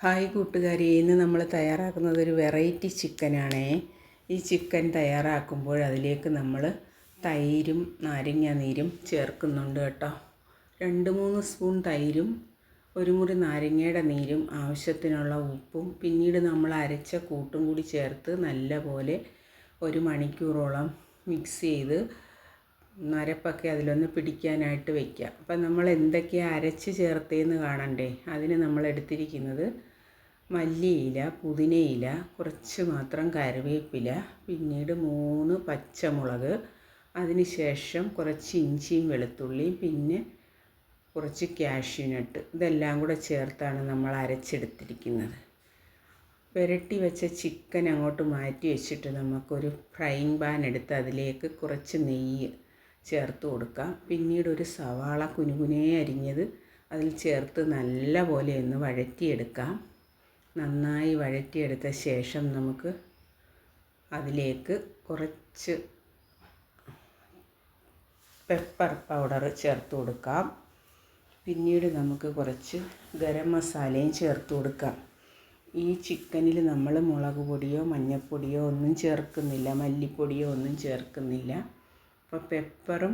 Hi കൂട്ടുകാരി ഇന്ന് നമ്മൾ തയ്യാറാക്കുന്നത് ഒരു വെറൈറ്റി ചിക്കനാണേ. ഈ ചിക്കൻ തയ്യാറാക്കുമ്പോൾ അതിലേക്ക് നമ്മൾ തൈരും നാരങ്ങ നീരും ചേർക്കുന്നുണ്ട് കേട്ടോ. രണ്ട് മൂന്ന് സ്പൂൺ തൈരും ഒരു മുറി നാരങ്ങയുടെ നീരും ആവശ്യത്തിനുള്ള ഉപ്പും പിന്നീട് നമ്മൾ അരച്ച കൂട്ടും കൂടി ചേർത്ത് നല്ലപോലെ ഒരു മണിക്കൂറോളം മിക്സ് ചെയ്ത് നരപ്പൊക്കെ അതിലൊന്ന് പിടിക്കാനായിട്ട് വയ്ക്കുക അപ്പം നമ്മൾ എന്തൊക്കെയാണ് അരച്ച് ചേർത്തേന്ന് കാണണ്ടേ? അതിന് നമ്മൾ എടുത്തിരിക്കുന്നത് മല്ലിയില പുതിനയില കുറച്ച് മാത്രം കറിവേപ്പില പിന്നീട് മൂന്ന് പച്ചമുളക് അതിന് ശേഷം കുറച്ച് ഇഞ്ചിയും വെളുത്തുള്ളിയും പിന്നെ കുറച്ച് കാഷ്യൂനട്ട് ഇതെല്ലാം കൂടെ ചേർത്താണ് നമ്മൾ അരച്ചെടുത്തിരിക്കുന്നത്. പുരട്ടി വെച്ച ചിക്കൻ അങ്ങോട്ട് മാറ്റി വെച്ചിട്ട് നമുക്കൊരു ഫ്രൈയിങ് പാൻ എടുത്ത് അതിലേക്ക് കുറച്ച് നെയ്യ് ചേർത്ത് കൊടുക്കാം. പിന്നീട് ഒരു സവാള കുനുകുനേ അരിഞ്ഞത് അതിൽ ചേർത്ത് നല്ല പോലെ ഒന്ന് വഴറ്റിയെടുക്കാം. നന്നായി വഴറ്റിയെടുത്ത ശേഷം നമുക്ക് അതിലേക്ക് കുറച്ച് പെപ്പർ പൗഡർ ചേർത്ത് കൊടുക്കാം. പിന്നീട് നമുക്ക് കുറച്ച് ഗരം മസാലയും ചേർത്ത് കൊടുക്കാം. ഈ ചിക്കനിൽ നമ്മൾ മുളക് പൊടിയോ മഞ്ഞൾപ്പൊടിയോ ഒന്നും ചേർക്കുന്നില്ല മല്ലിപ്പൊടിയോ ഒന്നും ചേർക്കുന്നില്ല. അപ്പോൾ പെപ്പറും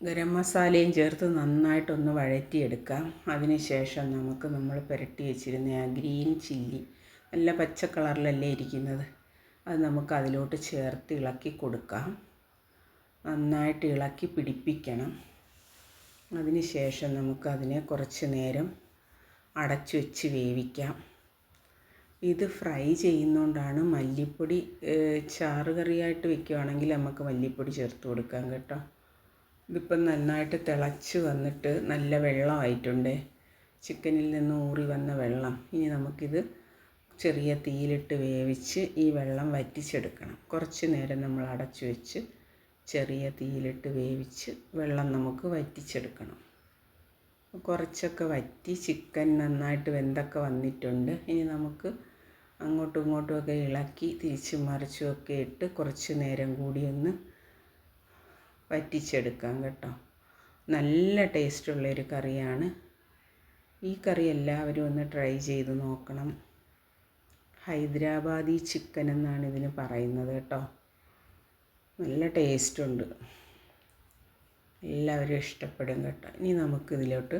ഗരം മസാലയും ചേർത്ത് നന്നായിട്ടൊന്ന് വഴറ്റിയെടുക്കാം. അതിന് ശേഷം നമുക്ക് നമ്മൾ പുരട്ടി വെച്ചിരുന്ന ആ ഗ്രീൻ ചില്ലി നല്ല പച്ച കളറിലല്ലേ ഇരിക്കുന്നത്? അത് നമുക്ക് അതിലോട്ട് ചേർത്ത് ഇളക്കി കൊടുക്കാം. നന്നായിട്ട് ഇളക്കി പിടിപ്പിക്കണം. അതിന് ശേഷം നമുക്ക് അതിനെ കുറച്ച് നേരം അടച്ചു വെച്ച് വേവിക്കാം. ഇത് ഫ്രൈ ചെയ്യുന്നതുകൊണ്ടാണ് മല്ലിപ്പൊടി ചാറ് കറിയായിട്ട് വെക്കുകയാണെങ്കിൽ നമുക്ക് മല്ലിപ്പൊടി ചേർത്ത് കൊടുക്കാം കേട്ടോ. ഇതിപ്പം നന്നായിട്ട് തിളച്ച് വന്നിട്ട് നല്ല വെള്ളമായിട്ടുണ്ട്. ചിക്കനിൽ നിന്ന് ഊറി വന്ന വെള്ളം. ഇനി നമുക്കിത് ചെറിയ തീയിലിട്ട് വേവിച്ച് ഈ വെള്ളം വറ്റിച്ചെടുക്കണം. കുറച്ച് നേരം നമ്മൾ അടച്ചു വെച്ച് ചെറിയ തീയിലിട്ട് വേവിച്ച് വെള്ളം നമുക്ക് വറ്റിച്ചെടുക്കണം. കുറച്ചൊക്കെ വറ്റി ചിക്കൻ നന്നായിട്ട് വെന്തൊക്കെ വന്നിട്ടുണ്ട്. ഇനി നമുക്ക് അങ്ങോട്ടും ഇങ്ങോട്ടുമൊക്കെ ഇളക്കി തിരിച്ചും മറിച്ചും ഒക്കെ ഇട്ട് കുറച്ച് നേരം കൂടി ഒന്ന് വറ്റിച്ചെടുക്കാം കേട്ടോ. നല്ല ടേസ്റ്റുള്ളൊരു കറിയാണ്. ഈ കറി എല്ലാവരും ഒന്ന് ട്രൈ ചെയ്ത് നോക്കണം. ഹൈദരാബാദി ചിക്കൻ എന്നാണ് ഇതിന് പറയുന്നത് കേട്ടോ. നല്ല ടേസ്റ്റുണ്ട് എല്ലാവരും ഇഷ്ടപ്പെടും കേട്ടോ. ഇനി നമുക്ക് ഇതിലോട്ട്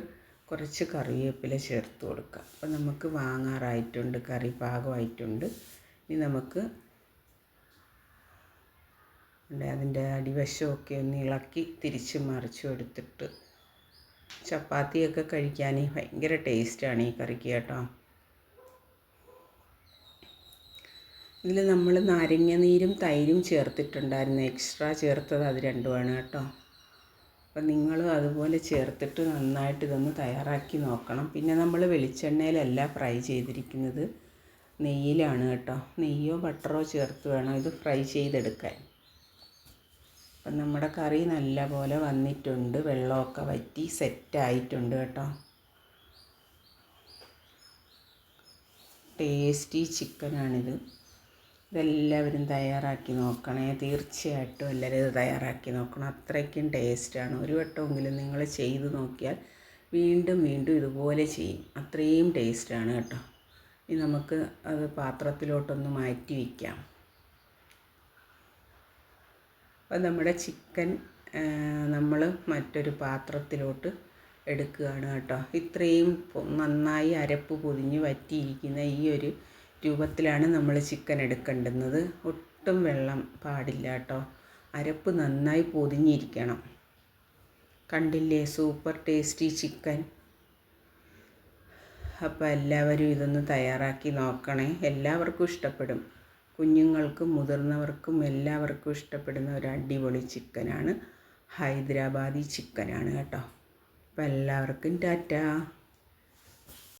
കുറച്ച് കറിവേപ്പില ചേർത്ത് കൊടുക്കാം. അപ്പോൾ നമുക്ക് വാങ്ങാറായിട്ടുണ്ട് കറി പാകമായിട്ടുണ്ട് ഇനി നമുക്ക് അതിന്റെ അടിവശമൊക്കെ ഒന്ന് ഇളക്കി തിരിച്ച് മറിച്ചു എടുത്തിട്ട് ചപ്പാത്തിയൊക്കെ കഴിക്കാൻ ഭയങ്കര ടേസ്റ്റാണ് ഈ കറിക്ക് കേട്ടോ. ഇതിൽ നമ്മൾ നാരങ്ങ നീരും തൈരും ചേർത്തിട്ടുണ്ടായിരുന്നു. എക്സ്ട്രാ ചേർത്തത് അത് രണ്ടുമാണ് കേട്ടോ. അപ്പം നിങ്ങൾ അതുപോലെ ചേർത്തിട്ട് നന്നായിട്ട് ഇതൊന്ന് തയ്യാറാക്കി നോക്കണം. പിന്നെ നമ്മൾ വെളിച്ചെണ്ണയിലല്ല ഫ്രൈ ചെയ്തിരിക്കുന്നത്. നെയ്യിലാണ് കേട്ടോ. നെയ്യോ ബട്ടറോ ചേർത്ത് വേണം ഇത് ഫ്രൈ ചെയ്തെടുക്കാൻ. അപ്പം നമ്മുടെ കറി നല്ല പോലെ വന്നിട്ടുണ്ട്. വെള്ളമൊക്കെ വറ്റി സെറ്റായിട്ടുണ്ട് കേട്ടോ. ടേസ്റ്റി ചിക്കനാണിത്. ഇതെല്ലാവരും തയ്യാറാക്കി നോക്കണേ. തീർച്ചയായിട്ടും എല്ലാവരും ഇത് തയ്യാറാക്കി നോക്കണം. അത്രയ്ക്കും ടേസ്റ്റാണ് ഒരു വട്ടമെങ്കിലും നിങ്ങൾ ചെയ്ത് നോക്കിയാൽ വീണ്ടും വീണ്ടും ഇതുപോലെ ചെയ്യും. അത്രയും ടേസ്റ്റാണ് കേട്ടോ. ഇനി നമുക്ക് അത് പാത്രത്തിലോട്ടൊന്ന് മാറ്റി വയ്ക്കാം അപ്പം നമ്മുടെ ചിക്കൻ നമ്മൾ മറ്റൊരു പാത്രത്തിലോട്ട് എടുക്കുകയാണ് കേട്ടോ. ഇത്രയും നന്നായി അരപ്പ് പൊതിഞ്ഞ് വറ്റിയിരിക്കുന്ന ഈ ഒരു രൂപത്തിലാണ് നമ്മൾ ചിക്കൻ എടുക്കേണ്ടുന്നത്. ഒട്ടും വെള്ളം പാടില്ല കേട്ടോ. അരപ്പ് നന്നായി പൊതിഞ്ഞിരിക്കണം. കണ്ടില്ലേ? Super tasty chicken. അപ്പോൾ എല്ലാവരും ഇതൊന്ന് തയ്യാറാക്കി നോക്കണേ. എല്ലാവർക്കും ഇഷ്ടപ്പെടും. കുഞ്ഞുങ്ങൾക്കും മുതിർന്നവർക്കും എല്ലാവർക്കും ഇഷ്ടപ്പെടുന്ന ഒരു അടിപൊളി ചിക്കനാണ്. ഹൈദരാബാദി ചിക്കനാണ് കേട്ടോ. അപ്പോൾ എല്ലാവർക്കും ടാറ്റാ.